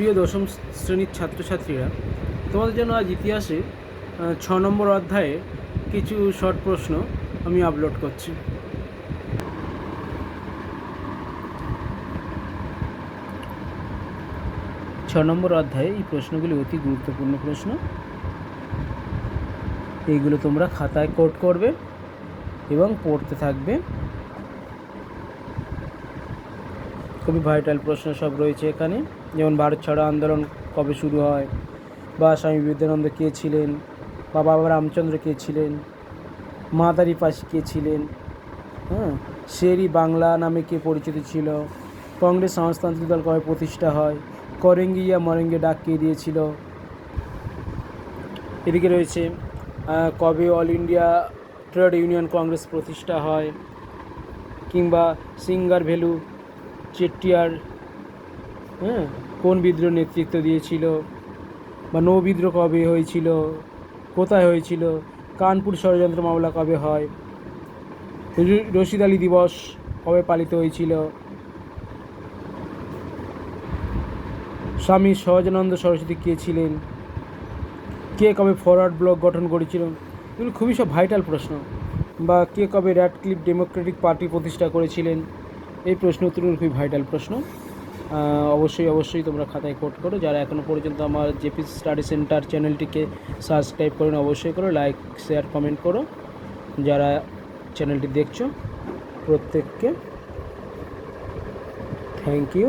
প্রিয় দশম শ্রেণির ছাত্রছাত্রীরা, তোমাদের জন্য আজ ইতিহাসে ছ নম্বর অধ্যায়ে কিছু শর্ট প্রশ্ন আমি আপলোড করছি। ছ নম্বর অধ্যায়ে এই প্রশ্নগুলি অতি গুরুত্বপূর্ণ প্রশ্ন। এইগুলো তোমরা খাতায় কোট করবে এবং পড়তে থাকবে। খুবই ভাইটাল প্রশ্ন সব রয়েছে এখানে। যেমন ভারত ছাড়ো আন্দোলন কবে শুরু হয়? বা স্বামী বিবেকানন্দ কে ছিলেন? বা বাবা রামচন্দ্র কে ছিলেন? মাদারি পাশি কে ছিলেন? হ্যাঁ শেরি বাংলা নামে কে পরিচিত ছিল? কংগ্রেস সমাজতান্ত্রিক দল কবে প্রতিষ্ঠা হয়? করেঙ্গি ইয়া মরেঙ্গে ডাক কে দিয়েছিল? এদিকে রয়েছে কবে All India Trade Union Congress প্রতিষ্ঠা হয়? কিংবা সিঙ্গার ভ্যালু চেট্টিয়ার হ্যাঁ কোন বিদ্রোহ নেতৃত্ব দিয়েছিল বা নৌ বিদ্রোহ কবে হয়েছিল, কোথায় হয়েছিল, কানপুর ষড়যন্ত্র মামলা কবে হয় রশিদ আলী দিবস কবে পালিত হয়েছিল, স্বামী সহজানন্দ সরস্বতী কে ছিলেন, কে কবে ফরওয়ার্ড ব্লক গঠন করেছিল, এগুলো খুবই সব ভাইটাল প্রশ্ন, বা কে কবে র্যাড ক্লিপ ডেমোক্রেটিক পার্টি প্রতিষ্ঠা করেছিলেন এই প্রশ্ন উত্তরগুলো খুবই ভাইটাল প্রশ্ন। অবশ্যই অবশ্যই তোমরা খাতায় কোট করো। যারা এখনও পর্যন্ত আমার জেপি স্টাডি সেন্টার চ্যানেলটিকে সাবস্ক্রাইব করেন, অবশ্যই করো। লাইক শেয়ার কমেন্ট করো। যারা চ্যানেলটি দেখছ, প্রত্যেককে থ্যাংক ইউ